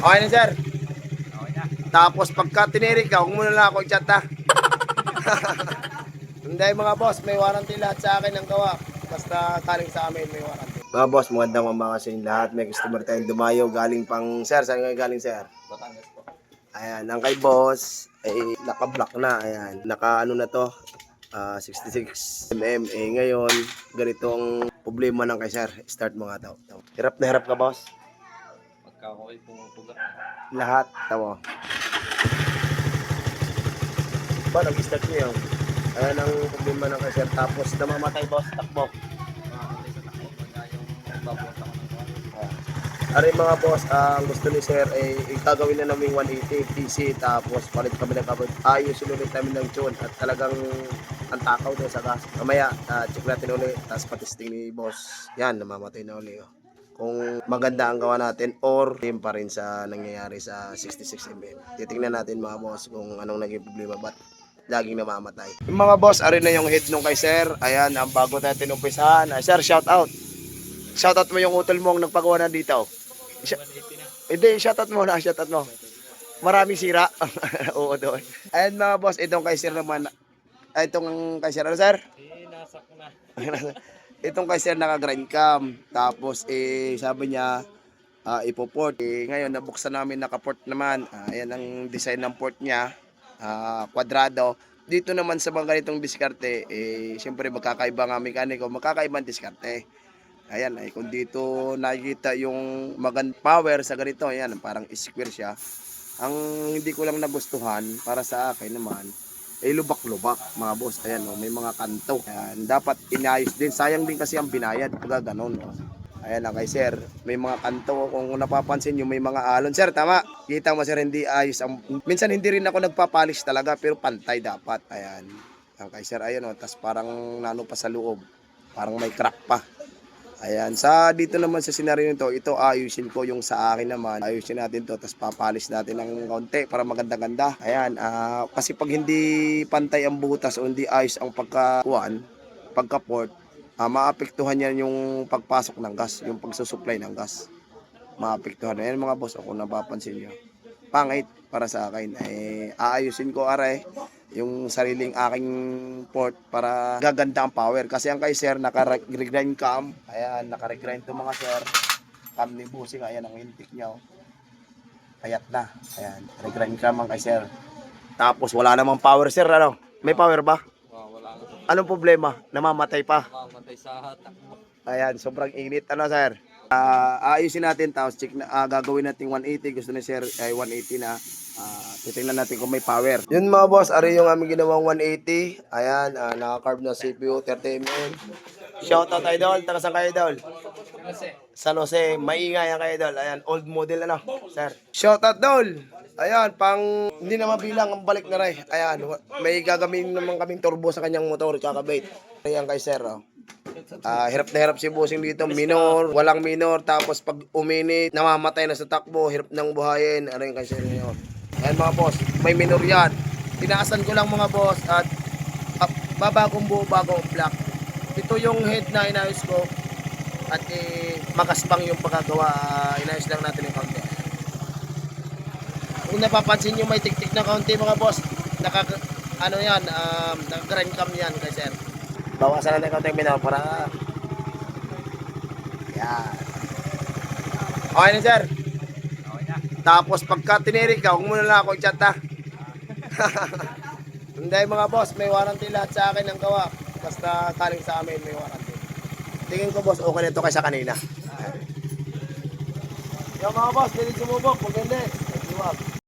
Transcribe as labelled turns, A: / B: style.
A: Okay na, sir.
B: Okay na.
A: Tapos pagka tinirik ka, huwag mo na lang ako i-chat ha. Hindi mga boss, may warranty lahat sa akin ng gawa. Basta galing sa amin, may warranty. Mga boss, magandang umaga sa inyo lahat. May customer tayong dumayo galing pang... Sir, saan kayo galing, sir?
B: Batangas po.
A: Ayan, ang kay boss, ay naka-block na. Ayan, naka ano na to, ah, 66 mm. Eh ngayon, ganitong problema ng kay sir. Start mo nga daw. Hirap na hirap ka, boss?
B: Ako ay pumupuga.
A: Lahat, tamo. Ba, nag-start niyo. Ayan ang problema ng kay sir. Tapos namamatay, boss, takbo.
B: Kuwan.
A: Aray mga boss, ang gusto ni sir ay gagawin na namin 180 PC tapos palit kami ng kabot. Ayusin ulit namin ng tune at talagang ang takaw doon sa gas. Mamaya, ah, check natin ulit. Tapos patisting ni boss. Yan, namamatay na ulit. Oh. Kung maganda ang gawa natin or team pa rin sa nangyayari sa 66mm. Titingnan natin mga boss kung anong naging problema. Ba't laging namamatay. Yung mga boss, arin na yung head nung kay sir. Ayan, ang bago natin umpisahan. Ay, sir, shout out. Shout out mo yung utol mo ang nagpagawa na dito. Siya-
B: 180 na.
A: hindi, shoutout mo na, shoutout mo. Maraming sira. Oo doon. Ayan mga boss, itong kay sir naman. Ay, itong kay sir, ano sir?
B: Eh, nasak na.
A: itong kay sir naka-grind cam. Tapos, eh, sabi niya, ah, ipoport. Eh, ngayon, nabuksan namin, naka-port naman. Ah, ayan ang design ng port niya. Ah, kwadrado. Dito naman sa mga ganitong diskarte, eh, siyempre magkakaiba nga mekaniko, magkakaibang diskarte. Ayan, ay kung dito nakikita yung magand power sa ganito, ayan, parang square siya. Ang hindi ko lang nagustuhan para sa akin naman, ay lubak-lubak mga boss. Ayan, oh, may mga kanto. Ayan, dapat inayos din. Sayang din kasi ang binayad pag ganun. Oh. Ayan na kay sir, may mga kanto kung napapansin nyo may mga alon. Sir, tama. Kita mo sir, hindi ayos. Ang, minsan hindi rin ako nagpapalis talaga pero pantay dapat. Ayan. Ang kay sir, ayan oh, tas parang nano pa sa loob. Parang may crack pa. Ayan, sa dito naman sa senaryo nito, ito ayusin ko yung sa akin naman. Ayusin natin to, tapos papalis natin ng konti para maganda-ganda. Ayan, ah, kasi pag hindi pantay ang butas o hindi ayos ang pagkakuan, pagka-port, ah, maapektuhan yan yung pagpasok ng gas, yung pagsusupply ng gas. Maapektuhan. Ayan mga boss, kung napapansin nyo. Pangit para sa akin. Eh, aayusin ko aray yung sariling aking port para gaganda ang power. Kasi ang kay sir, naka-regrind cam. Ayan, naka-regrind to mga sir. Cam ni Busing, ayan ang hintik niya. Oh. Payat na. Ayan, regrind cam ang kay sir. Tapos wala namang power sir, ano? May power ba?
B: Wow, wala.
A: Anong problema? Namamatay pa.
B: Makamatay sa takbo.
A: Ayan, sobrang init. Ano, sir? Ah, ayusin natin, tapos check na, ah, gagawin natin 180. Gusto ni sir ay 180 na. Ah, titingnan natin kung may power. Yun mga boss, ari yung aming ginawang 180. Ayan, ah, naka-carb na CPU, 30mm. Shoutout idol, taga saan kayo idol? San Jose, maingay ang kayo idol. Ayan, old model ano, sir. Shoutout dol! Ayan, pang hindi na mabilang ang balik na rin. Ayan, may gagawin naman kaming turbo sa kanyang motor, kakabait. Ayan kay sir, oh. Ah, hirap na hirap si Busing dito, minor, walang minor, tapos pag uminit, namamatay na sa takbo, hirap nang buhayin, ano yung sir yun. Ayan mga boss, may minor yan. Tinaasan ko lang mga boss at uh, babagong buo, bagong black. Ito yung head na inayos ko at eh, makaspang yung pagkagawa, ah, inayos lang natin yung kaunti. Kung napapansin nyo may tiktik na kaunti mga boss, naka, ano yan, um, naka-grind cam yan kay sir. Bawasan natin kaunti minor para yan. Okay na sir.
B: okay na.
A: Tapos pagka tinirik ka, huwag mo na lang ako i-chat ha. Hindi mga boss, may warranty lahat sa akin ng gawa. Basta kaling sa amin may warranty. Tingin ko boss, okay na ito kaysa kanina. Yung mga boss, pwede sumubok. Maganda eh. Huwag